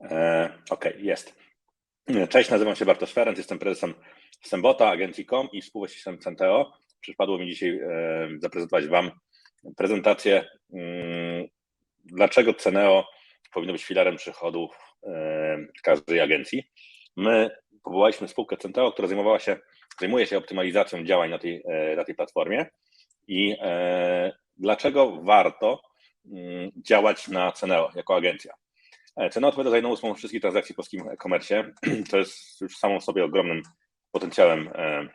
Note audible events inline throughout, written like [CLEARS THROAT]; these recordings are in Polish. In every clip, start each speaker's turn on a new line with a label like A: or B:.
A: E, Okej, jest. Cześć, nazywam się Bartosz Ferenc, jestem prezesem Sembota, agencji.com i współwłaścicielem Centeo. Przypadło mi dzisiaj e, zaprezentować Wam prezentację, mm, dlaczego Ceneo powinno być filarem przychodów e, każdej agencji. My powołaliśmy spółkę Centeo, która zajmowała się, zajmuje się optymalizacją działań na tej, na tej platformie i dlaczego warto mm, działać na Ceneo jako agencja. E, Cena odpowiada za jedną ósmą wszystkich transakcji w polskim e-commerce. [CLEARS THROAT] To jest już samą w sobie ogromnym potencjałem e,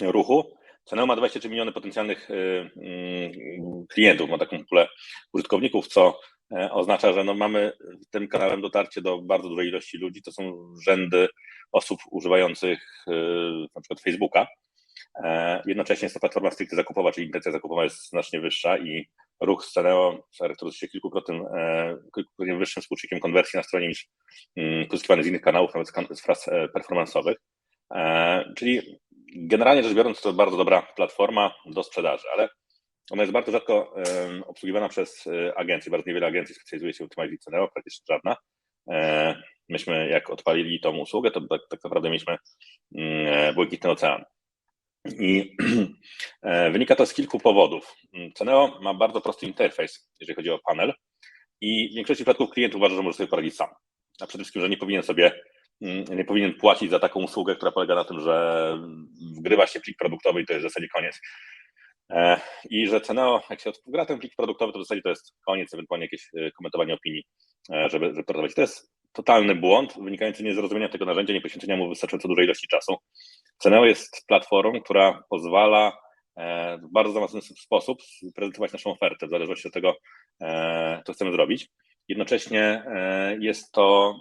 A: ruchu. Ceneo ma 23 miliony potencjalnych e, mm, klientów, ma taką pulę użytkowników, co oznacza, że no mamy tym kanałem dotarcie do bardzo dużej ilości ludzi. To są rzędy osób używających na przykład Facebooka. Jednocześnie jest to platforma stricte zakupowa, czyli intencja zakupowa jest znacznie wyższa i ruch z Ceneo charakteryzuje się kilkukrotnym, e, kilkukrotnie wyższym współczynnikiem konwersji na stronie niż mm, pozyskiwany z innych kanałów, nawet z fraz e, performance'owych. E, Czyli generalnie rzecz biorąc, to bardzo dobra platforma do sprzedaży, ale ona jest bardzo rzadko obsługiwana przez agencje. Bardzo niewiele agencji specjalizuje się w optymalizacji Ceneo, praktycznie żadna. Myśmy jak odpalili tą usługę, to tak, tak naprawdę mieliśmy mm, błękitny ocean. I [CLEARS THROAT] e, wynika to z kilku powodów. Ceneo ma bardzo prosty interfejs, jeżeli chodzi o panel, i w większości przypadków klient uważa, że może sobie poradzić sam. A przede wszystkim, że nie powinien sobie, mm, nie powinien płacić za taką usługę, która polega na tym, że wgrywa się plik produktowy i to jest w zasadzie koniec. E, I że Ceneo, jak się wgra ten plik produktowy, to w zasadzie to jest koniec, ewentualnie jakieś e, komentowanie opinii, żeby, żeby. To jest totalny błąd wynikający z zrozumienia tego narzędzia, nie poświęcenia mu wystarczająco dużej ilości czasu. Ceneo jest platformą, która pozwala e, w bardzo zaawansowany sposób prezentować naszą ofertę, w zależności od tego, e, co chcemy zrobić. Jednocześnie e, jest to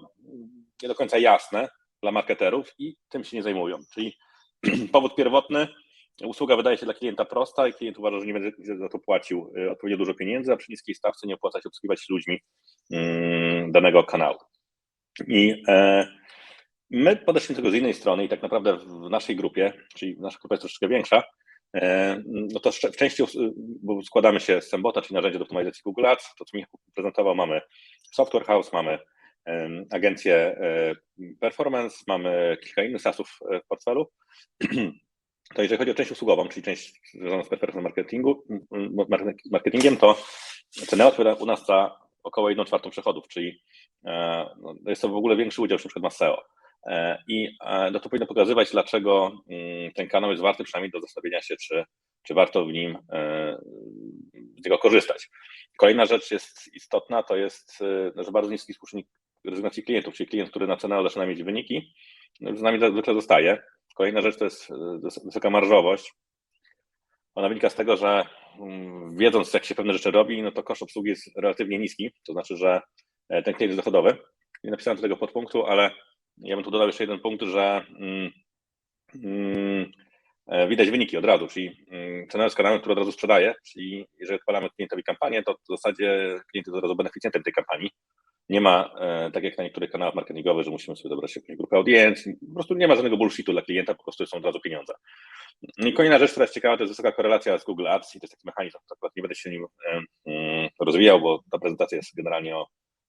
A: nie do końca jasne dla marketerów i tym się nie zajmują. Czyli [CLEARS THROAT] powód pierwotny, usługa wydaje się dla klienta prosta i klient uważa, że nie będzie za to płacił odpowiednio dużo pieniędzy, a przy niskiej stawce nie opłaca się obsługiwać ludźmi mm, danego kanału. I my podeszliśmy do tego z innej strony i tak naprawdę w naszej grupie, czyli nasza grupa jest troszeczkę większa, e, no to w części bo składamy się z Sembota, czyli narzędzia do optymalizacji Google Ads, to co Michał prezentował, mamy Software House, mamy agencję Performance, mamy kilka innych SaaSów w portfelu. [CLEARS THROAT] To jeżeli chodzi o część usługową, czyli część związaną z performance marketingu, marketingiem, to Ceneo odpowiada u nas za około 1 czwartą przychodów, czyli no, jest to w ogóle większy udział niż na przykład ma SEO. I no, to powinno pokazywać, dlaczego mm, ten kanał jest warty przynajmniej do zastanowienia się, czy, czy warto w nim z niego korzystać. Kolejna rzecz jest istotna, to jest że bardzo niski współczynnik rezygnacji klientów, czyli klient, który na cenę zaczyna mieć wyniki, z nami zwykle zostaje. Kolejna rzecz to jest wysoka marżowość. Ona wynika z tego, że mm, wiedząc, jak się pewne rzeczy robi, no to koszt obsługi jest relatywnie niski, to znaczy, że ten klient jest dochodowy. Nie napisałem do tego podpunktu, ale ja bym tu dodał jeszcze jeden punkt, że mm, mm, widać wyniki od razu, czyli mm, cena jest kanałem, który od razu sprzedaje, czyli jeżeli odpalamy klientowi kampanię, to w zasadzie klient jest od razu beneficjentem tej kampanii. Nie ma, e, tak jak na niektórych kanałach marketingowych, że musimy sobie dobrać jakąś grupę audiencji, po prostu nie ma żadnego bullshitu dla klienta, po prostu są od razu pieniądze. I kolejna rzecz, która jest ciekawa, to jest wysoka korelacja z Google Ads i to jest taki mechanizm, akurat nie będę się nim rozwijał, bo ta prezentacja jest generalnie o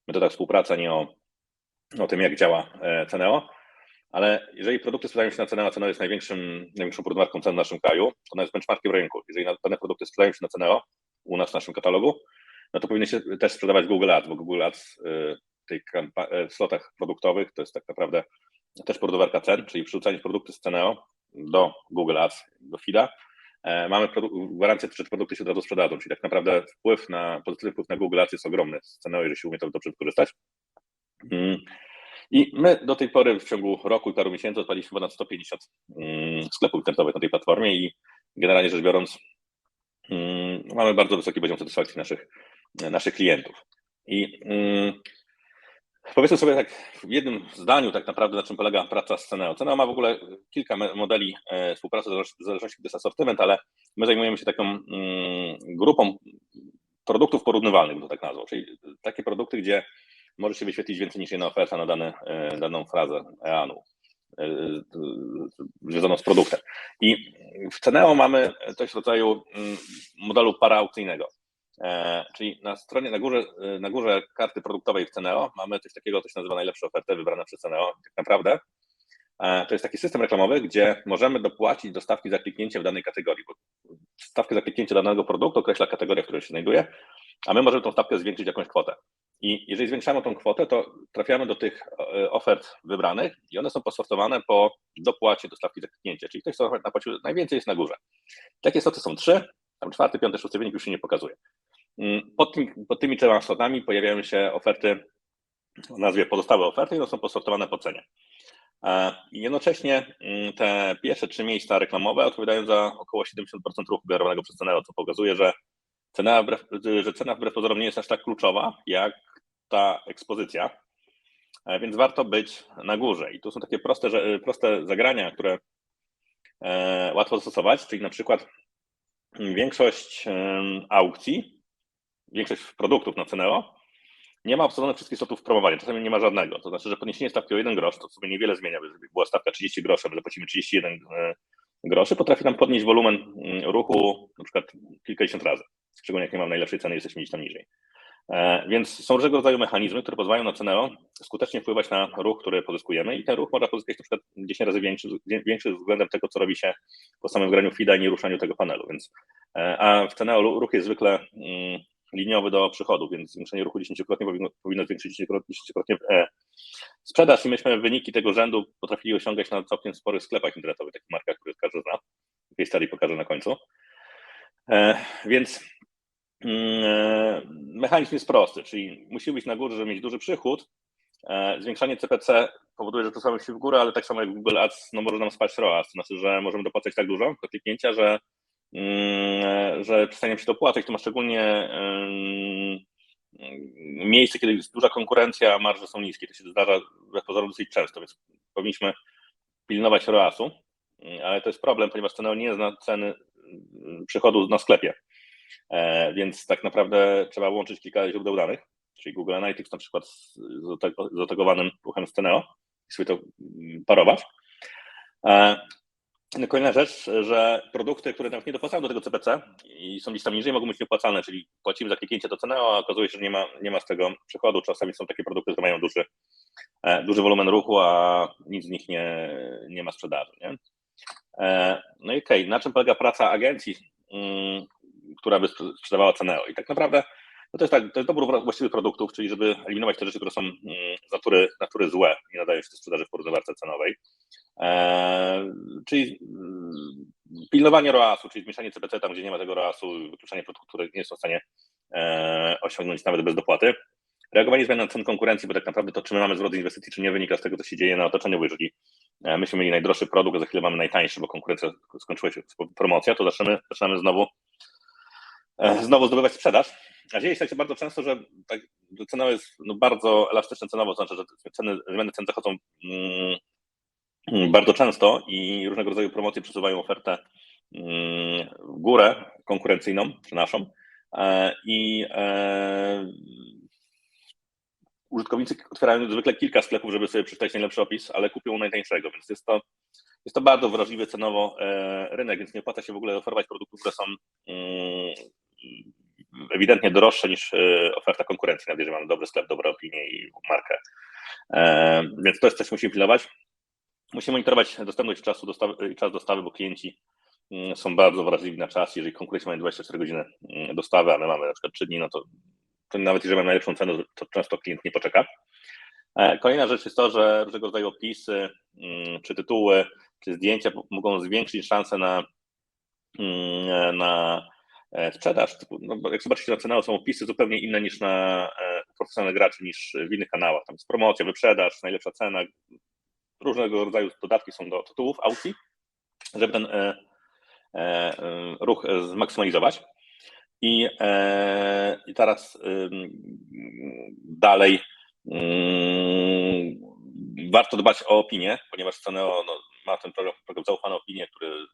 A: metodach współpracy, nie o, o tym, jak działa Ceneo, ale jeżeli produkty sprzedają się na Ceneo, a Ceneo jest największym, największą marką cen w naszym kraju, ona jest benchmarkiem rynku. Jeżeli dane produkty sprzedają się na Ceneo u nas w naszym katalogu, no to powinny się też sprzedawać Google Ads, bo Google Ads w tych w slotach produktowych to jest tak naprawdę też portowarka cen, czyli wrzucanie produkty z Ceneo do Google Ads, do feeda, mamy gwarancję, że te produkty się od razu sprzedadzą, czyli tak naprawdę wpływ na, pozytywny wpływ na Google Ads jest ogromny z Ceneo, jeżeli się umie to dobrze wykorzystać. I my do tej pory w ciągu roku i paru miesięcy odpaliliśmy ponad 150 sklepów internetowych na tej platformie i generalnie rzecz biorąc mamy bardzo wysoki poziom satysfakcji naszych, naszych klientów. I Powiedzmy sobie tak w jednym zdaniu tak naprawdę, na czym polega praca z Ceneo. Ceneo ma w ogóle kilka modeli współpracy, w zależności jest asortyment, ale my zajmujemy się taką grupą produktów porównywalnych, to tak nazwą, czyli takie produkty, gdzie może się wyświetlić więcej niż jedna oferta na dane, daną frazę EAN-u związaną z produktem. I w Ceneo mamy coś w rodzaju modelu paraaukcyjnego. E, czyli na stronie, na górze, na górze karty produktowej w Ceneo mamy coś takiego, co się nazywa najlepsze oferty wybrane przez Ceneo. Tak naprawdę to jest taki system reklamowy, gdzie możemy dopłacić do stawki za kliknięcie w danej kategorii, bo stawkę za kliknięcie danego produktu określa kategoria, w której się znajduje, a my możemy tą stawkę zwiększyć jakąś kwotę. I jeżeli zwiększamy tą kwotę, to trafiamy do tych e, ofert wybranych i one są posortowane po dopłacie do stawki za kliknięcie, czyli ktoś, kto napłacił najwięcej jest na górze. Takie sorty są trzy, tam czwarty, piąty, szósty wynik już się nie pokazuje. Mm, pod, tym, pod tymi trzema sortami pojawiają się oferty o nazwie pozostałe oferty i one są posortowane po cenie. E, I jednocześnie mm, te pierwsze trzy miejsca reklamowe odpowiadają za około 70% ruchu generowanego przez cenę, co pokazuje, że cena, wbrew, że cena wbrew pozorom nie jest aż tak kluczowa, jak ta ekspozycja, e, więc warto być na górze. I tu są takie proste, proste zagrania, które e, łatwo zastosować, czyli na przykład większość aukcji, większość produktów na Ceneo nie ma obsadzonych wszystkich slotów promowania, czasami nie ma żadnego. To znaczy, że podniesienie stawki o 1 grosz to sobie niewiele zmienia, żeby była stawka 30 groszy, a zapłacimy 31 e, groszy, potrafi nam podnieść wolumen mm, ruchu na przykład kilkadziesiąt razy. Szczególnie jak nie mam najlepszej ceny, jesteśmy gdzieś tam niżej. E, więc są różnego rodzaju mechanizmy, które pozwalają na cenę skutecznie wpływać na ruch, który pozyskujemy i ten ruch można pozyskać na przykład 10 razy większy, większy względem tego, co robi się po samym graniu FIDA i nieruszaniu tego panelu. Więc, e, a w cenę ruch jest zwykle mm, liniowy do przychodu, więc zwiększenie ruchu 10-krotnie powinno, powinno zwiększyć 10-krotnie e, sprzedaż i myśmy wyniki tego rzędu potrafili osiągać na całkiem sporych sklepach internetowych, takich markach, które każdy zna. Tej study pokażę na końcu. Więc mechanizm jest prosty, czyli musimy być na górze, żeby mieć duży przychód. E, zwiększanie CPC powoduje, że przesuwamy się w górę, ale tak samo jak Google Ads, no może nam spaść ROAS, to znaczy, że możemy dopłacać tak dużo do kliknięcia, że, mm, e, że przestaniemy się dopłacać. To ma szczególnie miejsce, kiedy jest duża konkurencja, a marże są niskie. To się zdarza we pozorom dosyć często, więc powinniśmy pilnować ROAS-u, ale to jest problem, ponieważ cena nie zna ceny przychodu na sklepie. E, więc tak naprawdę trzeba łączyć kilka źródeł danych, czyli Google Analytics na przykład z zategowanym ruchem Steneo i sobie to mm, parować. E, no, kolejna rzecz, że produkty, które nawet nie dopłacają do tego CPC i są gdzieś tam niżej, mogą być nieopłacalne, czyli płacimy za kliknięcie do Ceneo, a okazuje się, że nie ma, nie ma z tego przychodu. Czasami są takie produkty, które mają duży, e, duży wolumen ruchu, a nic z nich nie, nie ma sprzedaży. Nie? No i okej, okay. na czym polega praca agencji mm, która by sprzedawała Ceneo. I tak naprawdę no to, jest tak, to jest dobór właściwych produktów, czyli żeby eliminować te rzeczy, które są mm, z natury, natury złe, nie nadają się do sprzedaży w porównywarce cenowej. Eee, czyli mm, pilnowanie ROAS-u, czyli zmieszanie CPC tam, gdzie nie ma tego ROAS-u, wykluczanie produktów, które nie są w stanie e, osiągnąć nawet bez dopłaty. Reagowanie zmian na cen konkurencji, bo tak naprawdę to, czy my mamy zwrot inwestycji, czy nie, wynika z tego, co się dzieje na otoczeniu, bo jeżeli e, myśmy mieli najdroższy produkt, a za chwilę mamy najtańszy, bo konkurencja skończyła się promocja, to zaczynamy, zaczynamy znowu znowu zdobywać sprzedaż. A dzieje się tak bardzo często, że tak, cena jest no, bardzo elastyczna cenowo, to znaczy, że ceny, zmiany cen zachodzą mm, bardzo często i różnego rodzaju promocje przesuwają ofertę mm, w górę konkurencyjną, czy naszą. E, I e, użytkownicy otwierają zwykle kilka sklepów, żeby sobie przeczytać najlepszy opis, ale kupią najtańszego, więc jest to, jest to bardzo wrażliwy cenowo rynek, więc nie opłaca się w ogóle oferować produktów, które są mm, ewidentnie droższe niż e, oferta konkurencji, nawet jeżeli mamy dobry sklep, dobre opinie i markę. E, więc to jest coś, musimy pilnować. Musimy monitorować dostępność czasu dostawy, czas dostawy, bo klienci mm, są bardzo wrażliwi na czas. Jeżeli konkurencja ma 24 godziny mm, dostawy, a my mamy na przykład 3 dni, no to, to nawet jeżeli mamy najlepszą cenę, to często klient nie poczeka. E, kolejna rzecz jest to, że różnego rodzaju opisy, mm, czy tytuły, czy zdjęcia mogą zwiększyć szanse na, na sprzedaż. No, jak zobaczycie na cenę, są opisy zupełnie inne niż na e, profesjonalnych graczy, niż w innych kanałach. Tam jest promocja, wyprzedaż, najlepsza cena, różnego rodzaju dodatki są do tytułów, aukcji, żeby ten e, e, ruch zmaksymalizować. I, e, i teraz dalej warto dbać o opinię, ponieważ Ceneo no, ma ten program, program zaufane opinie, który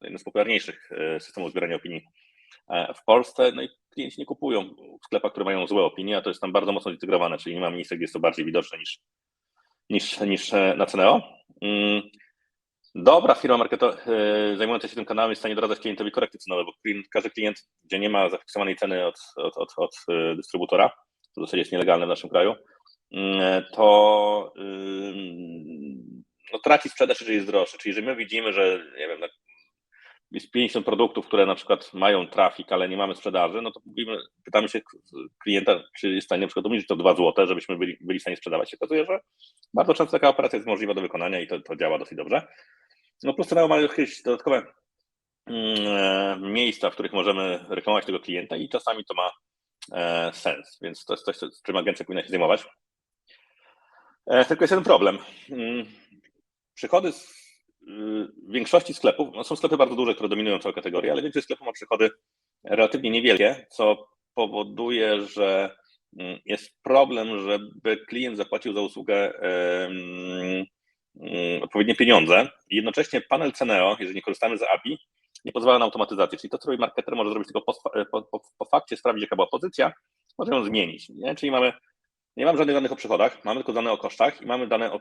A: jeden z popularniejszych systemów zbierania opinii E, w Polsce, no i klienci nie kupują w sklepach, które mają złe opinie, a to jest tam bardzo mocno zintegrowane, czyli nie ma miejsca, gdzie jest to bardziej widoczne niż, niż, niż e, na Ceneo. Mm. dobra firma marketowa zajmująca się tym kanałem jest w stanie doradzać klientowi korekty cenowe, bo każdy klient, gdzie nie ma zafiksowanej ceny od, od, od, od dystrybutora, co w zasadzie jest nielegalne w naszym kraju, to no, traci sprzedaż, jeżeli jest droższy. Czyli jeżeli my widzimy, że nie wiem, jest 50 produktów, które na przykład mają trafik, ale nie mamy sprzedaży, no to mówimy, pytamy się klienta, czy jest w stanie na przykład obniżyć to 2 zł, żebyśmy byli, byli w stanie sprzedawać. Się okazuje, że bardzo często taka operacja jest możliwa do wykonania i to, to działa dosyć dobrze. No plus Ceneo ma jakieś dodatkowe mm, miejsca, w których możemy reklamować tego klienta i czasami to ma e, sens, więc to jest coś, z czym agencja powinna się zajmować. E, tylko jest jeden problem. Mm, przychody z y, większości sklepów, no są sklepy bardzo duże, które dominują całą kategorię, ale większość sklepów ma przychody relatywnie niewielkie, co powoduje, że mm, jest problem, żeby klient zapłacił za usługę odpowiednie pieniądze i jednocześnie panel Ceneo, jeżeli nie korzystamy z API, nie pozwala na automatyzację, czyli to, co robi marketer, może zrobić tylko po, po, po, po fakcie, sprawdzić, jaka była pozycja, może ją zmienić. Nie? Czyli mamy nie mamy żadnych danych o przychodach, mamy tylko dane o kosztach i mamy dane o,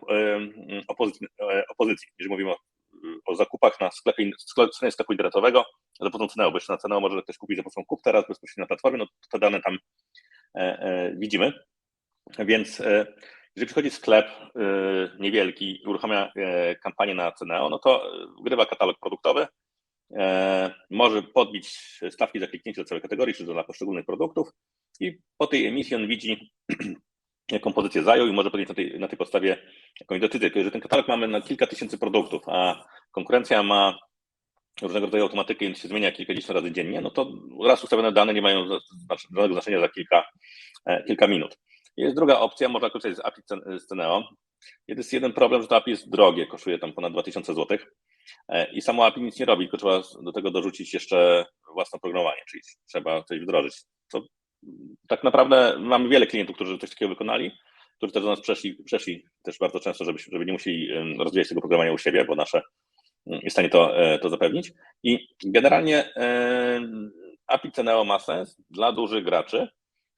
A: o, pozycji, o pozycji. Jeżeli mówimy o, o zakupach na sklepie, stronie sklepu internetowego za pomocą Ceneo, bo jeszcze na Ceneo może ktoś kupić za pomocą kup teraz bezpośrednio na platformie, no to te dane tam e, e, widzimy. Więc e, jeżeli przychodzi sklep niewielki i uruchamia kampanię na Ceneo, no to wgrywa katalog produktowy, może podbić stawki za kliknięcie do całej kategorii, czy dla poszczególnych produktów. I po tej emisji on widzi [CLEARS THROAT] jaką pozycję zajął i może podjąć na tej, na tej podstawie jakąś decyzję. Że ten katalog mamy na kilka tysięcy produktów, a konkurencja ma różnego rodzaju automatykę i się zmienia kilkadziesiąt razy dziennie, no to raz ustawione dane nie mają żadnego znaczenia za kilka, e, kilka minut. Jest druga opcja, można korzystać z API z Ceneo. Jest jeden problem, że to API jest drogie, kosztuje tam ponad 2000 zł e, i samo API nic nie robi, tylko trzeba do tego dorzucić jeszcze własne programowanie, czyli trzeba coś wdrożyć, tak naprawdę mamy wiele klientów, którzy coś takiego wykonali, którzy też do nas przeszli, przeszli też bardzo często, żeby, żeby nie musieli rozwijać tego programowania u siebie, bo nasze jest w stanie to, e, to zapewnić. I generalnie API Ceneo ma sens dla dużych graczy.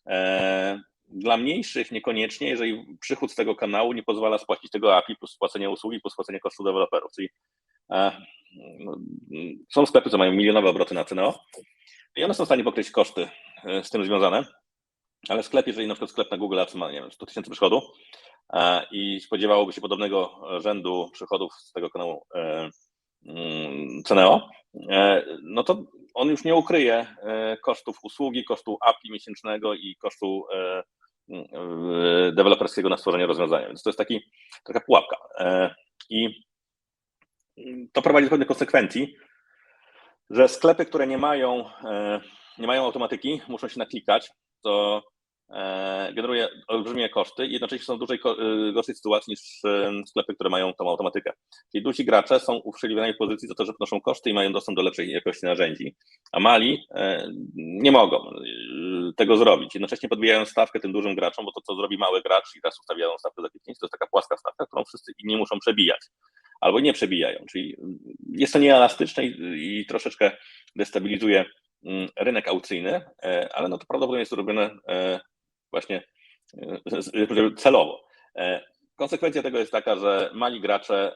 A: E, dla mniejszych niekoniecznie, jeżeli przychód z tego kanału nie pozwala spłacić tego API plus spłacenie usługi, plus spłacenie kosztów deweloperów. Czyli e, no, są sklepy, co mają milionowe obroty na Ceneo i one są w stanie pokryć koszty z tym związane, ale sklep, jeżeli na przykład sklep na Google Ads ma nie wiem, 100 tysięcy przychodu e, i spodziewałoby się podobnego rzędu przychodów z tego kanału e, mm, Ceneo, no to on już nie ukryje kosztów usługi, kosztu API miesięcznego i kosztu deweloperskiego na stworzenie rozwiązania. Więc to jest taki, taka pułapka. I to prowadzi do pewnych konsekwencji, że sklepy, które nie mają nie mają automatyki, muszą się naklikać, to e, generuje olbrzymie koszty i jednocześnie są w dużej, e, gorszej sytuacji niż sklepy, które mają tą automatykę. Czyli duzi gracze są uprzywilejowanej pozycji za to, że ponoszą koszty i mają dostęp do lepszej jakości narzędzi, a mali e, nie mogą tego zrobić. Jednocześnie podbijają stawkę tym dużym graczom, bo to, co zrobi mały gracz i teraz ustawiają stawkę za kliknięcie, to jest taka płaska stawka, którą wszyscy inni muszą przebijać albo nie przebijają. Czyli jest to nieelastyczne i, troszeczkę destabilizuje rynek aukcyjny, e, ale no to prawdopodobnie jest to robione e, właśnie e, celowo. Konsekwencja tego jest taka, że mali gracze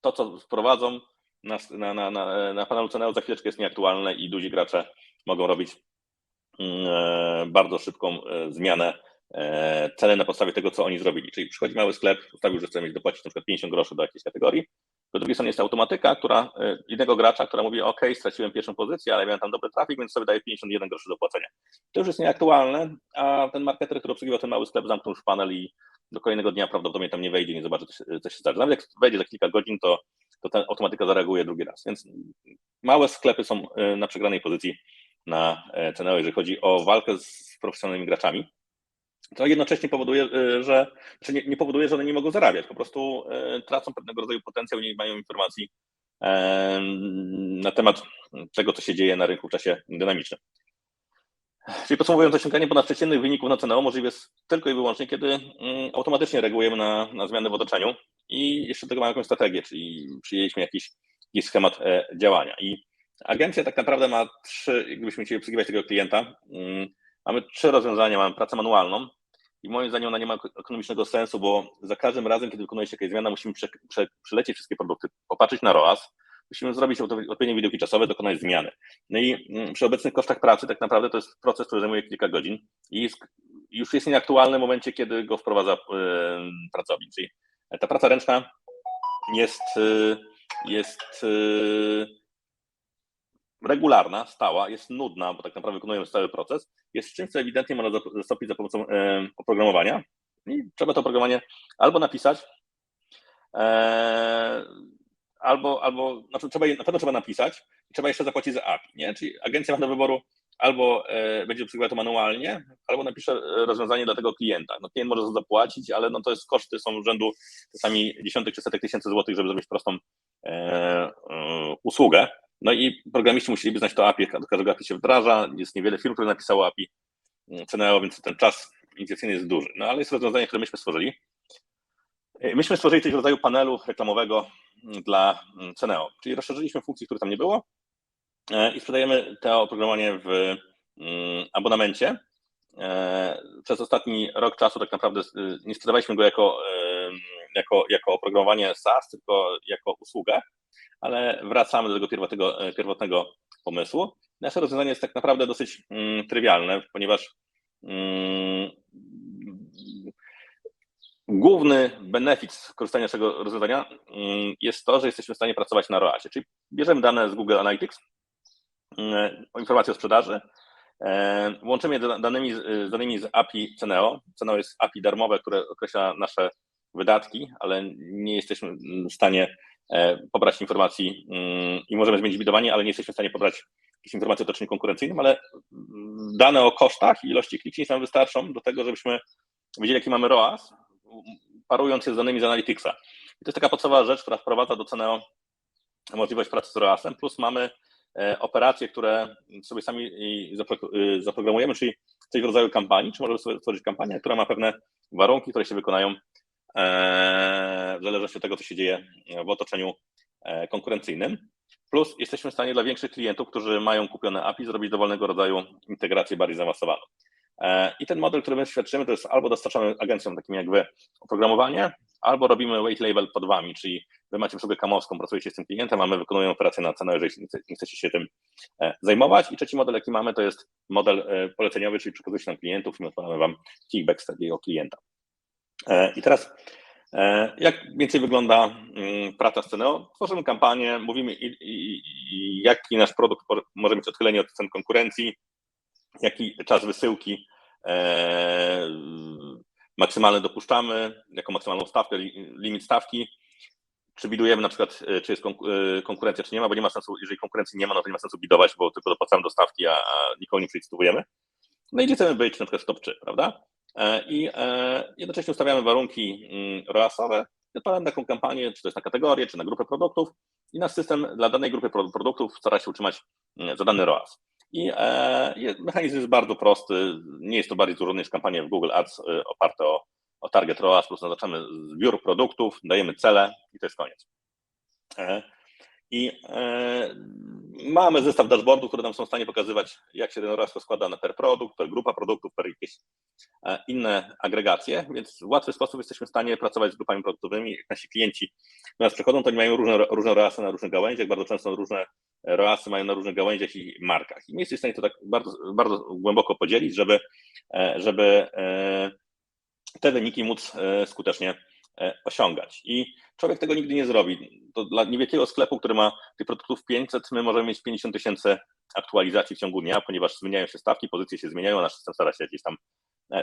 A: to, co wprowadzą na, na, na, na panelu za chwileczkę jest nieaktualne i duzi gracze mogą robić mm, bardzo szybką zmianę ceny na podstawie tego, co oni zrobili. Czyli przychodzi mały sklep, ustawił, że chce mieć dopłacić na przykład 50 groszy do jakiejś kategorii, po drugiej stronie jest automatyka, która jednego gracza, która mówi, OK, straciłem pierwszą pozycję, ale miałem tam dobry trafik, więc sobie daje 51 groszy do płacenia. To już jest nieaktualne, a ten marketer, który obsługiwał ten mały sklep, zamknął już panel i do kolejnego dnia prawdopodobnie tam nie wejdzie, nie zobaczy, co się, co się zdarzy. Nawet jak wejdzie za kilka godzin, to, to ta automatyka zareaguje drugi raz. Więc małe sklepy są y, na przegranej pozycji na e, cenę, jeżeli chodzi o walkę z profesjonalnymi graczami to jednocześnie powoduje, y, że znaczy nie, nie, powoduje, że one nie mogą zarabiać, po prostu y, tracą pewnego rodzaju potencjał, nie mają informacji na temat tego, co się dzieje na rynku w czasie dynamicznym. Czyli podsumowując, osiąganie ponadprzeciętnych wyników na cenę możliwe jest tylko i wyłącznie, kiedy mm, automatycznie reagujemy na, na zmiany w otoczeniu i jeszcze do tego mamy jakąś strategię, czyli przyjęliśmy jakiś, jakiś schemat e, działania. I agencja tak naprawdę ma trzy, jakbyśmy chcieli obsługiwać tego klienta, mm, Mamy trzy rozwiązania. Mamy pracę manualną, i moim zdaniem ona nie ma ekonomicznego sensu, bo za każdym razem, kiedy wykonuje się jakaś zmiana, musimy prze, prze, przelecieć wszystkie produkty, popatrzeć na ROAS, musimy zrobić odpowiednie widełki czasowe, dokonać zmiany. No i mm, przy obecnych kosztach pracy tak naprawdę to jest proces, który zajmuje kilka godzin i już jest nieaktualny w momencie, kiedy go wprowadza yy, pracownik. Czyli ta praca ręczna jest, yy, jest yy, regularna, stała, jest nudna, bo tak naprawdę wykonujemy cały proces, jest czymś, co ewidentnie można zastąpić za pomocą oprogramowania i trzeba to oprogramowanie albo napisać, albo, albo znaczy trzeba na pewno trzeba napisać i trzeba jeszcze zapłacić za API, nie? Czyli agencja ma do wyboru albo e, będzie obsługiwała to manualnie, albo napisze e, rozwiązanie dla tego klienta. No klient może to zapłacić, ale no to jest koszty są rzędu czasami dziesiątek czy setek tysięcy złotych, żeby zrobić prostą e, e, usługę. No i programiści musieliby znać to API, do każdego API się wdraża, jest niewiele firm, które napisało API CNO, więc ten czas inicjacyjny jest duży. No ale jest rozwiązanie, które myśmy stworzyli. E, myśmy stworzyli coś w rodzaju panelu reklamowego dla CNO, czyli rozszerzyliśmy funkcje, które tam nie było e, i sprzedajemy to oprogramowanie w mm, abonamencie. E, przez ostatni rok czasu tak naprawdę nie sprzedawaliśmy go jako, jako, jako oprogramowanie SaaS, tylko jako usługę, ale wracamy do tego pierwotnego, pierwotnego pomysłu. Nasze rozwiązanie jest tak naprawdę dosyć mm, trywialne, ponieważ mm, Główny benefit skorzystania z tego rozwiązania mm, jest to, że jesteśmy w stanie pracować na ROASie, czyli bierzemy dane z Google Analytics, mm, informacje o sprzedaży, e, łączymy je danymi, z danymi z API Ceneo. Ceneo jest API darmowe, które określa nasze wydatki, ale nie jesteśmy w stanie e, pobrać informacji mm, i możemy zmienić bidowanie, ale nie jesteśmy w stanie pobrać jakichś informacji o otoczeniu konkurencyjnym, ale dane o kosztach i ilości kliknięć nam wystarczą do tego, żebyśmy wiedzieli, jaki mamy ROAS, parując się z danymi z Analyticsa. I to jest taka podstawowa rzecz, która wprowadza do Ceneo możliwość pracy z ROAS-em, plus mamy e, operacje, które sobie sami e, zaprogramujemy, czyli coś w rodzaju kampanii, czy możemy sobie stworzyć kampanię, która ma pewne warunki, które się wykonają e, w zależności od tego, co się dzieje w otoczeniu konkurencyjnym. Plus jesteśmy w stanie dla większych klientów, którzy mają kupione API, zrobić dowolnego rodzaju integrację bardziej zaawansowaną. E, I ten model, który my świadczymy, to jest albo dostarczamy agencjom takim jak wy oprogramowanie, albo robimy wait label pod wami, czyli wy macie usługę kamowską, pracujecie z tym klientem, a my wykonujemy operację na cenę, jeżeli nie chcecie się tym e, zajmować. I trzeci model, jaki mamy, to jest model e, poleceniowy, czyli przekazujecie nam klientów i my wam kickback z takiego klienta. I teraz jak więcej wygląda mm, praca z ceną? Tworzymy kampanię, mówimy jaki nasz produkt może mieć odchylenie od cen konkurencji, jaki czas wysyłki e, maksymalny dopuszczamy, jaką maksymalną stawkę, limit stawki, czy bidujemy na przykład, e, czy jest e, konkurencja, czy nie ma, bo nie ma sensu, jeżeli konkurencji nie ma, no to nie ma sensu bidować, bo tylko dopłacamy do stawki, a nikogo nie przelicytujemy. No i gdzie chcemy być, na przykład w top 3, prawda? I jednocześnie ustawiamy warunki mm, ROAS-owe, odpalamy taką kampanię, czy to jest na kategorię, czy na grupę produktów i nasz system dla danej grupy produktów stara się utrzymać mm, zadany ROAS. I e, mechanizm jest bardzo prosty. Nie jest to bardziej złożony niż kampania w Google Ads e, oparte o, o target ROAS, plus naznaczamy zbiór produktów, dajemy cele i to jest koniec. E, I mamy zestaw dashboardów, które nam są w stanie pokazywać, jak się ten ROAS rozkłada na per produkt, per grupa produktów, per jakieś inne agregacje, więc w łatwy sposób jesteśmy w stanie pracować z grupami produktowymi. Jak nasi klienci do nas przychodzą, to oni mają różne, różne ROASy na różnych gałęziach, bardzo często różne ROASy mają na różnych gałęziach i markach. I my jesteśmy w stanie to tak bardzo, bardzo głęboko podzielić, żeby, e, żeby e, te wyniki móc e, skutecznie osiągać. I człowiek tego nigdy nie zrobi. To dla niewielkiego sklepu, który ma tych produktów 500, my możemy mieć 50 tysięcy aktualizacji w ciągu dnia, ponieważ zmieniają się stawki, pozycje się zmieniają, nasz system stara się gdzieś tam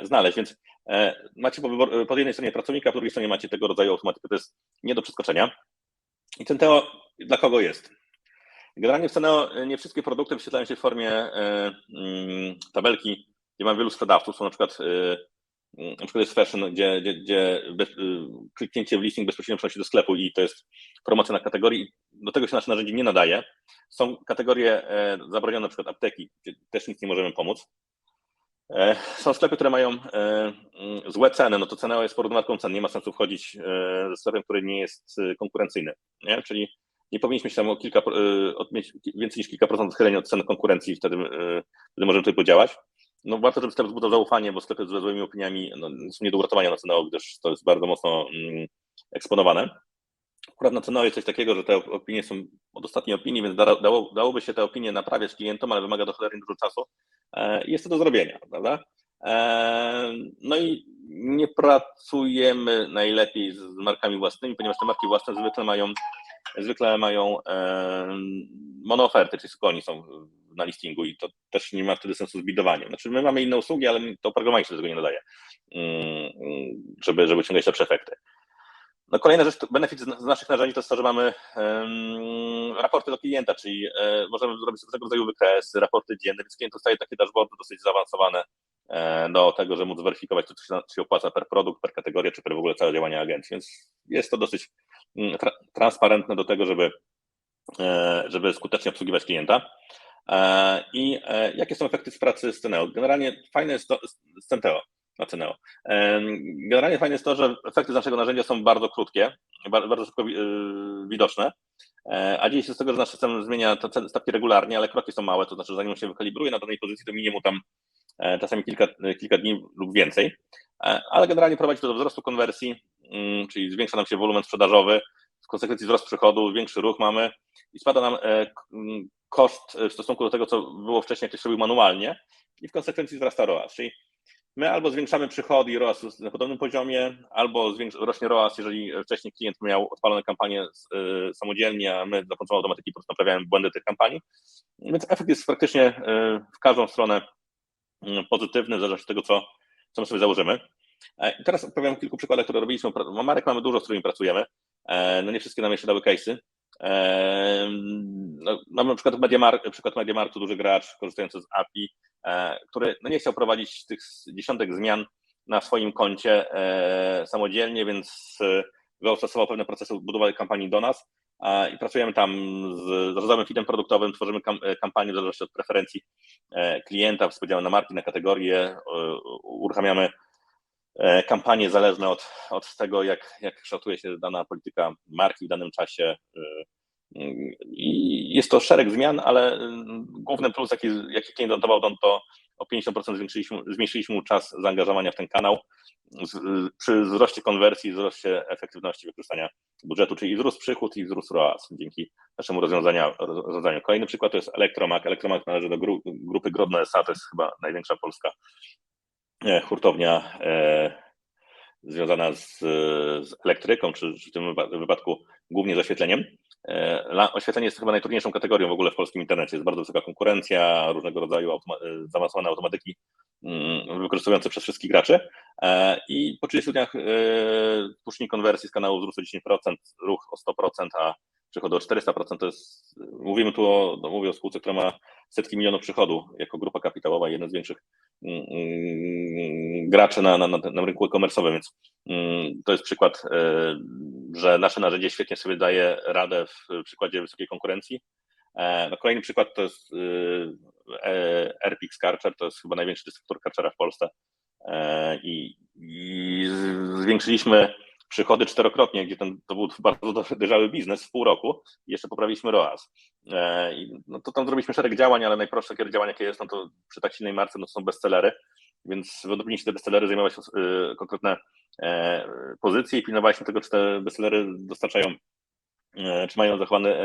A: znaleźć. Więc macie po, wybor, po jednej stronie pracownika, po drugiej stronie macie tego rodzaju automatykę, to jest nie do przeskoczenia. I ten Teo dla kogo jest? Generalnie w Ceneo e, nie wszystkie produkty wyświetlają się w formie e, mm, tabelki, gdzie mam wielu sprzedawców. Są na przykład e, na przykład jest fashion, gdzie, gdzie, gdzie bez, kliknięcie w listing bezpośrednio przenosi do sklepu i to jest promocja na kategorii. Do tego się nasze narzędzie nie nadaje. Są kategorie zabronione, na przykład apteki, gdzie też nic nie możemy pomóc. Są sklepy, które mają mm, złe ceny, no to cena jest porównywarką cen. Nie ma sensu wchodzić ze sklepem, który nie jest konkurencyjny. Nie? Czyli nie powinniśmy się tam o kilka, e, mieć więcej niż kilka procent odchylenia od cen konkurencji, wtedy, e, wtedy możemy tutaj podziałać. No warto, żeby sklep wzbudzał zaufanie, bo sklepy ze złymi opiniami no, są nie do uratowania na Ceneo, gdyż to jest bardzo mocno mm, eksponowane. Akurat na Ceneo jest coś takiego, że te opinie są od ostatniej opinii, więc dało, dałoby się te opinie naprawiać klientom, ale wymaga to cholernie dużo czasu. E, jest to do zrobienia, prawda? E, no i nie pracujemy najlepiej z markami własnymi, ponieważ te marki własne zwykle mają zwykle mają monooferty, czyli tylko są na listingu i to też nie ma wtedy sensu z bidowaniem. Znaczy my mamy inne usługi, ale to oprogramowanie się do tego nie nadaje, mm, żeby, żeby osiągać lepsze efekty. No kolejna rzecz, benefit z naszych narzędzi to jest to, że mamy um, raporty do klienta, czyli e, możemy zrobić tego rodzaju wykresy, raporty dzienne, więc klient dostaje takie dashboardy dosyć zaawansowane e, do tego, że móc zweryfikować, co się, się opłaca per produkt, per kategorię, czy per w ogóle całe działanie agencji, więc jest to dosyć mm, tra transparentne do tego, żeby, e, żeby skutecznie obsługiwać klienta. E, I e, jakie są efekty z pracy z Ceneo? Generalnie fajne jest to z Centeo na Ceneo. Generalnie fajne jest to, że efekty z naszego narzędzia są bardzo krótkie, bardzo szybko widoczne, e, a dzieje się z tego, że nasz system zmienia te stawki regularnie, ale kroki są małe, to znaczy zanim się wykalibruje na danej pozycji, to minie mu tam czasami kilka, kilka dni lub więcej, ale generalnie prowadzi to do wzrostu konwersji, mm, czyli zwiększa nam się wolumen sprzedażowy, w konsekwencji wzrost przychodu, większy ruch mamy i spada nam koszt w stosunku do tego, co było wcześniej, jak ktoś robił manualnie i w konsekwencji wzrasta ROAS. Czyli my albo zwiększamy przychody i ROAS na podobnym poziomie, albo rośnie ROAS, jeżeli wcześniej klient miał odpalone kampanie y, samodzielnie, a my za pomocą automatyki po prostu naprawiamy błędy tych kampanii. Więc efekt jest praktycznie y, w każdą stronę y, pozytywny, w zależności od tego, co, co my sobie założymy. E, I teraz opowiem kilku przykładach, które robiliśmy. Marek mamy dużo, z którymi pracujemy. E, no nie wszystkie nam jeszcze dały case'y, no, mamy na przykład Mediamarkt, przykład duży gracz korzystający z API, e, który no nie chciał prowadzić tych dziesiątek zmian na swoim koncie e, samodzielnie, więc e, wystosował pewne procesy budowy kampanii do nas i pracujemy tam z zarządzamy feedem produktowym, tworzymy kampanię w zależności od preferencji klienta, z na marki, na kategorie, uruchamiamy kampanie zależne od, od tego, jak, jak kształtuje się dana polityka marki w danym czasie. E, I jest to szereg zmian, ale mm, główny plus, jaki, jaki klient notował, to o 50% zwiększyliśmy, zmniejszyliśmy mu czas zaangażowania w ten kanał przy wzroście konwersji, wzroście efektywności wykorzystania budżetu, czyli wzrósł przychód i wzrósł ROAS dzięki naszemu rozwiązaniu. Kolejny przykład to jest Elektromak. Elektromak należy do grupy Grodno SA, to jest chyba największa polska E, hurtownia e, związana z, z elektryką, czy w tym wypadku głównie z oświetleniem. E, oświetlenie jest chyba najtrudniejszą kategorią w ogóle w polskim internecie. Jest bardzo wysoka konkurencja, różnego rodzaju automa zaawansowane automatyki mm, wykorzystujące przez wszystkich graczy. I po 30 dniach puszcznik konwersji z kanału wzrósł 10%, ruch o 100%, a przychodu o 400%. To jest, mówimy tu o, no mówię o spółce, która ma setki milionów przychodu jako grupa kapitałowa, jeden z większych mm, mm, graczy na, na, na rynku e-commerce'owym, więc mm, to jest przykład, e, że nasze narzędzie świetnie sobie daje radę w przykładzie wysokiej konkurencji. E, no kolejny przykład to jest e, Airpix Karcher, to jest chyba największy dystrybutor Karchera w Polsce i, i zwiększyliśmy przychody czterokrotnie, gdzie ten, to był bardzo dojrzały biznes w pół roku i jeszcze poprawiliśmy ROAS. E, no to tam zrobiliśmy szereg działań, ale najprostsze działanie, jakie jest, no to przy tak silnej marce, no to są bestsellery, więc powinniśmy te bestsellery zajmować y, konkretne e, pozycje i pilnowaliśmy tego, czy te bestsellery dostarczają, e, czy mają zachowany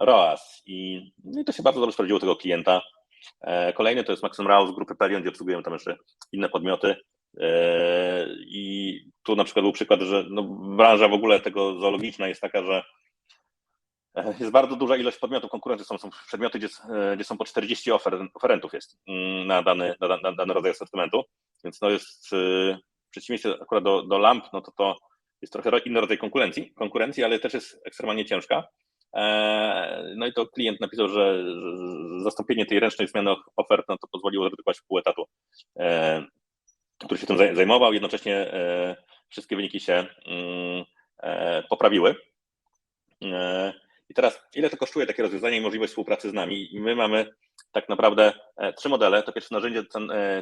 A: ROAS. I, no i to się bardzo dobrze sprawdziło tego klienta. Kolejny to jest Maxim Rao z grupy Pelion, gdzie obsługujemy tam jeszcze inne podmioty. E, I tu na przykład był przykład, że no, branża w ogóle tego zoologiczna jest taka, że e, jest bardzo duża ilość podmiotów konkurencji, są, są przedmioty, gdzie, e, gdzie są po 40 ofer, oferentów jest mm, na dany, na, na dany rodzaj asortymentu, więc no jest w przeciwieństwie akurat do, do lamp, no to to jest trochę inny rodzaj konkurencji, konkurencji, ale też jest ekstremalnie ciężka. No i to klient napisał, że zastąpienie tej ręcznej zmiany ofert no to pozwoliło zredukować pół etatu który się tym zajmował. Jednocześnie e, wszystkie wyniki się mm, e, poprawiły. E, I teraz, ile to kosztuje takie rozwiązanie i możliwość współpracy z nami? My mamy tak naprawdę trzy modele. To pierwsze narzędzie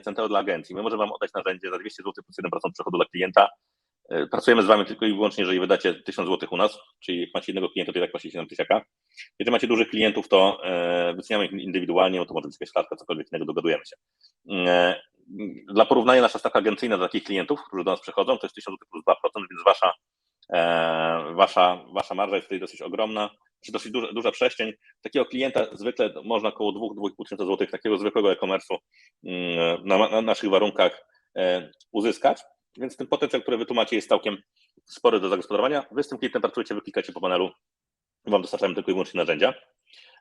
A: Centeo dla agencji. My możemy Wam oddać narzędzie za 200 zł plus 1% przychodu dla klienta. pracujemy z Wami tylko i wyłącznie, jeżeli wydacie 1000 zł u nas, czyli jak macie jednego klienta, to i tak płacicie nam tysiaka. Jeżeli macie dużych klientów, to wyceniamy ich indywidualnie, bo to może być jakaś klatka, cokolwiek innego, dogadujemy się. Dla porównania nasza stawka agencyjna dla takich klientów, którzy do nas przychodzą, to jest 1000 zł plus 2%, więc Wasza, e, wasza, wasza marża jest tutaj dosyć ogromna, czy dosyć duża, duża przestrzeń. Takiego klienta zwykle można około 2-2,5 tysiąca złotych, takiego zwykłego e-commerce'u mm, na, na naszych warunkach e, uzyskać, więc ten potencjał, który wy jest całkiem spory do zagospodarowania. Wy z tym klientem pracujecie, wy klikacie po panelu, wam dostarczamy tylko i wyłącznie narzędzia.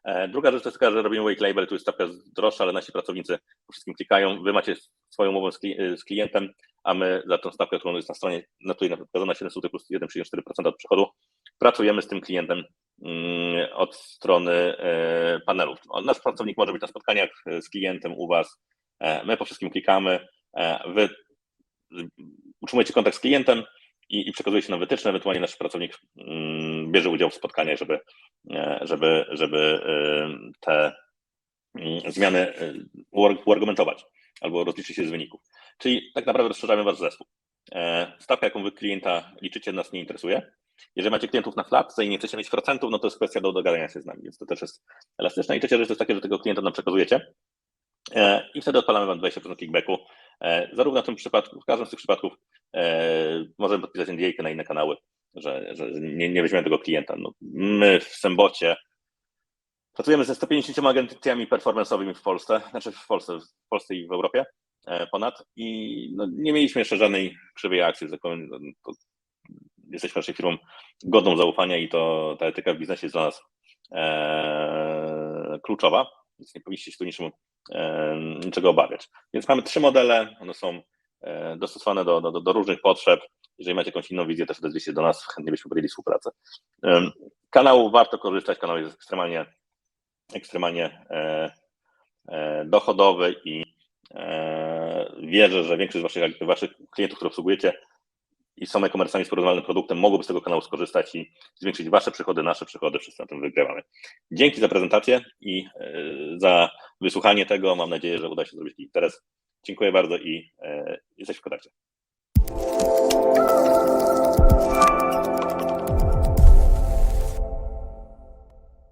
A: E, Druga rzecz to jest taka, że robimy wake label, tu jest stawka droższa, ale nasi pracownicy po wszystkim klikają. Wy macie swoją umowę z, kli- z klientem, a my za tą stawkę, którą jest na stronie, na tutaj pokazana 7 zł plus 1,4% od przychodu, pracujemy z tym klientem mm, od strony e, panelu. Nasz pracownik może być na spotkaniach e, z klientem u Was, e, my po wszystkim klikamy, e, Wy utrzymujecie kontakt z klientem i, i przekazujecie nam wytyczne, ewentualnie nasz pracownik mm, bierze udział w spotkaniach, żeby, e, żeby, żeby e, te mm, zmiany e, uarg- uargumentować albo rozliczyć się z wyników. Czyli tak naprawdę rozszerzamy wasz zespół. E, Stawka, jaką wy klienta liczycie, nas nie interesuje. Jeżeli macie klientów na flatce i nie chcecie mieć procentów, no to jest kwestia do dogadania się z nami, więc to też jest elastyczne. I trzecia rzecz to jest takie, że tego klienta nam przekazujecie i wtedy odpalamy wam 20% kickbacku. E, Zarówno w tym przypadku, w każdym z tych przypadków e, możemy podpisać NDA na inne kanały, że, że nie, nie weźmiemy tego klienta. No, my w Sembocie pracujemy ze 150 agencjami performance'owymi w Polsce, znaczy w Polsce, w Polsce i w Europie e, ponad i no, nie mieliśmy jeszcze żadnej krzywej akcji. To jesteśmy raczej firmą godną zaufania i to ta etyka w biznesie jest dla nas kluczowa, więc nie powinniście się tu niczemu, e, niczego obawiać. Więc mamy trzy modele, one są e, dostosowane do, do, do różnych potrzeb. Jeżeli macie jakąś inną wizję, też odezwijcie się do nas, chętnie byśmy podjęli współpracę. Kanał warto korzystać, kanał jest ekstremalnie, ekstremalnie e, e, dochodowy i wierzę, że większość z waszych, waszych klientów, których obsługujecie i są e-commerce'ami z porównywalnym produktem, mogłyby z tego kanału skorzystać i zwiększyć wasze przychody, nasze przychody, wszyscy na tym wygrywamy. Dzięki za prezentację i e, za wysłuchanie tego. Mam nadzieję, że uda się zrobić interes. Dziękuję bardzo i e, jesteś w kontakcie.